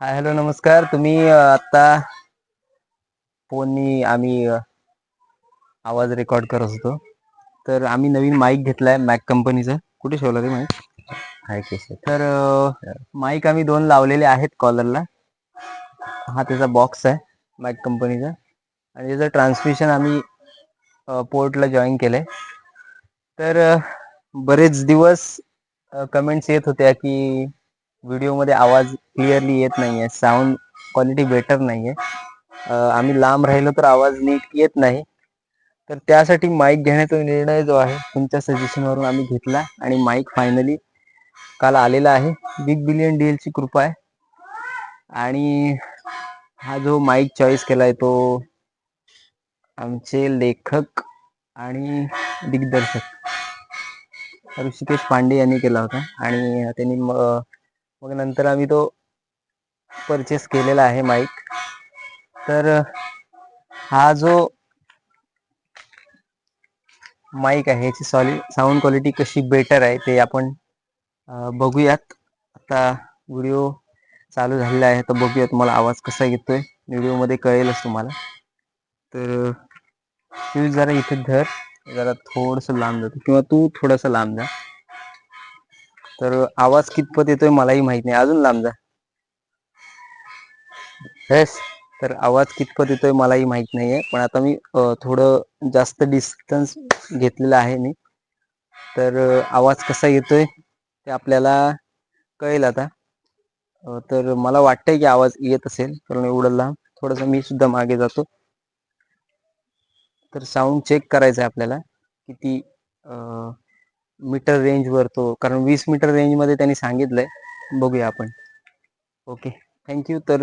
Hi hello नमस्कार. तुम्ही आता फोननी आम्ही आवाज रेकॉर्ड करत होतो. तर आम्ही नवीन माईक घेतलाय मॅक कंपनीचा कुठे ठेवला रे माईक केस तर माईक आम्ही दोन लावलेले आहेत कॉलरला हा त्याचा बॉक्स आहे मॅक कंपनीचा आणि त्याचं ट्रान्समिशन आम्ही पोर्टला जॉईन केलंय. तर बरेच दिवस कमेंट्स येत होत्या की व्हिडिओमध्ये आवाज क्लिअरली येत नाहीये साऊंड क्वालिटी बेटर नाहीये. आम्ही लांब राहिलो तर आवाज नीट येत नाही. तर त्यासाठी माईक घेण्याचा निर्णय जो आहे तुमच्या सजेशनवरून आम्ही घेतला आणि माईक फायनली काल आलेला आहे. बिग बिलियन डीलची कृपा आहे. आणि हा जो माईक चॉईस केलाय तो आमचे लेखक आणि दिग्दर्शक ऋषिकेश पांडे यांनी केला होता. आणि त्यांनी मग नंतर आम्ही तो परचेस केलेला आहे माईक तर हा जो माईक आहे याची सॉलिड साऊंड क्वालिटी कशी बेटर आहे ते आपण बघूयात. आता व्हिडिओ चालू झालेला आहे तर बघूया तुम्हाला आवाज कसा येतोय. व्हिडिओमध्ये कळेलच तुम्हाला. तर तू जरा इथे धर. जरा थोडस लांब जातो किंवा तू थोडासा लांब जा. तर आवाज कितपत येतोय मलाही माहीत नाही. अजून लांब जा. तर आवाज कितपत येतोय मलाही माहीत नाहीये. पण आता मी थोडं जास्त डिस्टन्स घेतलेलं आहे मी. तर आवाज कसा येतोय ते आपल्याला कळेल आता. तर मला वाटतंय की आवाज येत असेल कारण एवढं लांब. थोडस मी सुद्धा मागे जातो. तर साऊंड चेक करायचं आहे आपल्याला किती मीटर रेंजवर तो कारण वीस मीटर रेंजमध्ये त्यांनी सांगितलंय. बघूया आपण. ओके थँक्यू तर